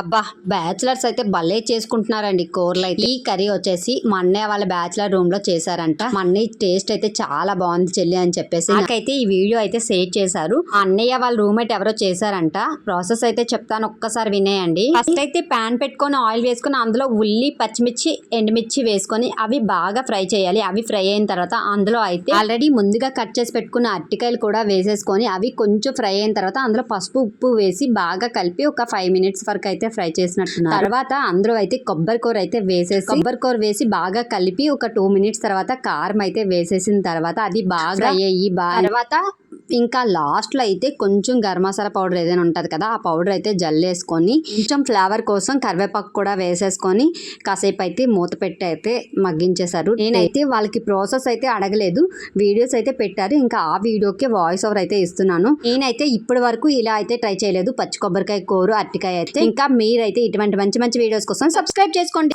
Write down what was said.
అబ్బా బ్యాచులర్స్ అయితే భలే చేసుకుంటున్నారండి కూరలు అయితే ఈ కర్రీ వచ్చేసి మా అన్నయ్య వాళ్ళ బ్యాచులర్ రూమ్లో చేశారంట. మా అన్నయ్య టేస్ట్ అయితే చాలా బాగుంది చెల్లి అని చెప్పేసి. నాకైతే ఈ వీడియో అయితే షేర్ చేశారు. మా అన్నయ్య వాళ్ళ రూమ్మేట్ ఎవరో చేశారంట. ప్రాసెస్ అయితే చెప్తాను ఒక్కసారి వినేయండి. ఫస్ట్ అయితే పాన్ పెట్టుకొని ఆయిల్ వేసుకొని అందులో ఉల్లి పచ్చిమిర్చి ఎండుమిర్చి వేసుకొని అవి బాగా ఫ్రై చేయాలి. అవి ఫ్రై అయిన తర్వాత అందులో అయితే ఆల్రెడీ ముందుగా కట్ చేసి పెట్టుకున్న అరటికాయలు కూడా వేసేసుకొని అవి కొంచెం ఫ్రై అయిన తర్వాత అందులో పసుపు ఉప్పు వేసి బాగా కలిపి ఒక ఫైవ్ మినిట్స్ వరకు అయితే ఫ్రై చేసినట్టున్నారు. తర్వాత అందులో అయితే కొబ్బరి కూర అయితే వేసేసి కొబ్బరి కూర వేసి బాగా కలిపి ఒక టూ మినిట్స్ తర్వాత కారం అయితే వేసేసిన తర్వాత అది బాగా అయ్యి బాగా తర్వాత ఇంకా లాస్ట్లో అయితే కొంచెం గరం మసాలా పౌడర్ ఏదైనా ఉంటుంది కదా ఆ పౌడర్ అయితే జల్లేసుకొని కొంచెం ఫ్లేవర్ కోసం కరివేపాకు కూడా వేసేసుకొని కాసేపు అయితే మూత పెట్టి అయితే మగ్గించేశారు. నేనైతే వాళ్ళకి ప్రాసెస్ అయితే అడగలేదు వీడియోస్ అయితే పెట్టారు ఇంకా ఆ వీడియోకి వాయిస్ ఓవర్ అయితే ఇస్తున్నాను. నేనైతే ఇప్పటి వరకు ఇలా అయితే ట్రై చేయలేదు పచ్చి కొబ్బరికాయ కూర అరటికాయ అయితే. ఇంకా మీరైతే ఇటువంటి మంచి మంచి వీడియోస్ కోసం సబ్స్క్రైబ్ చేసుకోండి.